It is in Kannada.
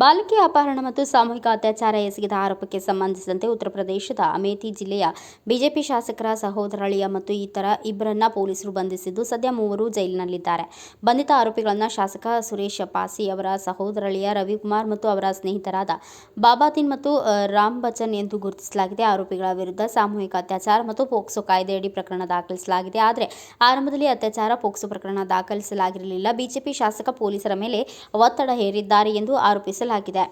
ಬಾಲಕಿ ಅಪಹರಣ ಮತ್ತು ಸಾಮೂಹಿಕ ಅತ್ಯಾಚಾರ ಎಸಗಿದ ಆರೋಪಕ್ಕೆ ಸಂಬಂಧಿಸಿದಂತೆ ಉತ್ತರ ಪ್ರದೇಶದ ಅಮೇಥಿ ಜಿಲ್ಲೆಯ ಬಿಜೆಪಿ ಶಾಸಕರ ಸಹೋದರಳಿಯ ಮತ್ತು ಇತರ ಇಬ್ಬರನ್ನ ಪೊಲೀಸರು ಬಂಧಿಸಿದ್ದು ಸದ್ಯ ಮೂವರು ಜೈಲಿನಲ್ಲಿದ್ದಾರೆ. ಬಂಧಿತ ಆರೋಪಿಗಳನ್ನು ಶಾಸಕ ಸುರೇಶ್ ಪಾಸಿ ಅವರ ಸಹೋದರಳಿಯ ರವಿಕುಮಾರ್ ಮತ್ತು ಅವರ ಸ್ನೇಹಿತರಾದ ಬಾಬಾತಿನ್ ಮತ್ತು ರಾಮ್ ಬಚ್ಚನ್ ಎಂದು ಗುರುತಿಸಲಾಗಿದೆ. ಆರೋಪಿಗಳ ವಿರುದ್ಧ ಸಾಮೂಹಿಕ ಅತ್ಯಾಚಾರ ಮತ್ತು ಪೋಕ್ಸೋ ಕಾಯ್ದೆಯಡಿ ಪ್ರಕರಣ ದಾಖಲಿಸಲಾಗಿದೆ. ಆದರೆ ಆರಂಭದಲ್ಲಿ ಅತ್ಯಾಚಾರ, ಪೋಕ್ಸೋ ಪ್ರಕರಣ ದಾಖಲಿಸಲಾಗಿರಲಿಲ್ಲ. ಬಿಜೆಪಿ ಶಾಸಕ ಪೊಲೀಸರ ಮೇಲೆ ಒತ್ತಡ ಹೇರಿದ್ದಾರೆ ಎಂದು ಆರೋಪಿಸಲಾಗಿದೆ. ಮುಚ್ಚಲಾಗಿದೆ